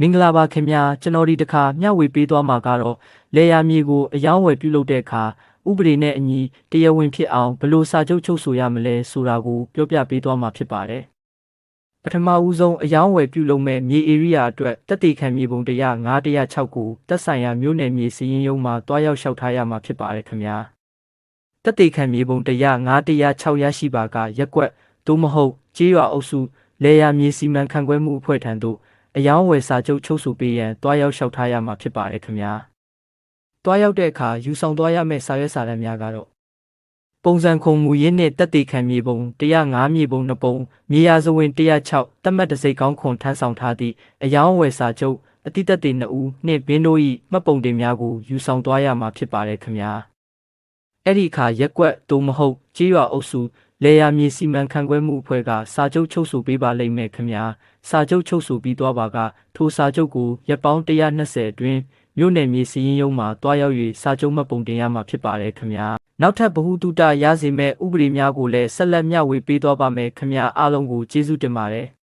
မင်္ဂလာပါခင်ဗျာကျွန်တော်ဒီတစ်ခါမျှဝေပေးသွားမှာကတော့လေယာမြေကိုအယောင်းဝယ်ပြုလုပ်တဲ့အခါဥပဒေနဲ့အညီတရားဝင်ဖြစ်အောင်ဘယ်လိုစာချုပ်ချုပ်ဆိုရမလဲဆိုတာကိုပြောပြပေးသွားမှာဖြစ်ပါတယ်ပထမဦးဆုံးအယောင်းဝယ်ပြုလုပ်မဲ့မြေဧရိယာအတွက်တက်တေခံမြေပုံ100 906ကိုတက်ဆိုင်ရာမြို့နယ်မြေစည်ရင်းရုံးမှာတွားရောက်လျှောက်ထားရမှာဖြစ်ပါတယ်ခင်ဗျာတက်တေခံမြေပုံ100 906ရရှိပါကရက်ကွက်သို့မဟုတ်ကြေးရွာအုပ်စုလေယာမြေစီမံခန့်ခွဲမှုအဖွဲ့ထံသို့ အယောင်းဝယ်စာချုပ်ချုပ်ဆိုပေးရန်တွားရောက်လျှောက်ထားရမှာဖြစ်ပါတယ်ခင်ဗျာ။တွားရောက်တဲ့အခါယူဆောင်သွားရမယ့်စာရွက်စာတမ်းများကတော့ပုံစံခုံမူရင်းနဲ့တက်တေခံမြေပုံ105မြေပုံ2ပုံမြေယာဇဝင်106တက်မှတ်တစိတ်ကောင်းခွန်ထမ်းဆောင်ထားသည့်အယောင်းဝယ်စာချုပ်အတိတက်တေ2ဦးနှင့်ဘင်းတို့၏မှတ်ပုံတင်များကိုယူဆောင်သွားရမှာဖြစ်ပါတယ်ခင်ဗျာ။အဲ့ဒီအခါရက်ကွက်သို့မဟုတ်ကြေးရွာအုပ်စု လေယာမြေစီမံခန့်ခွဲမှုအဖွဲ့ကစာချုပ်ချုပ်ဆိုပေးပါလိမ့်မယ်ခင်ဗျာ။စာချုပ်ချုပ်ဆိုပြီးသွားပါကထိုစာချုပ်ကိုရက်ပေါင်း120အတွင်းမြို့နယ်မြေစီရင်ရုံးမှာတွားရောက်၍စာချုပ်မှတ်ပုံတင်ရမှာဖြစ်ပါတယ်ခင်ဗျာ။နောက်ထပ်ဗဟုသုတရစေမဲ့ဥပဒေများကိုလည်းဆက်လက်မျှဝေပေးသွားပါမယ်ခင်ဗျာအားလုံးကိုကျေးဇူးတင်ပါတယ်။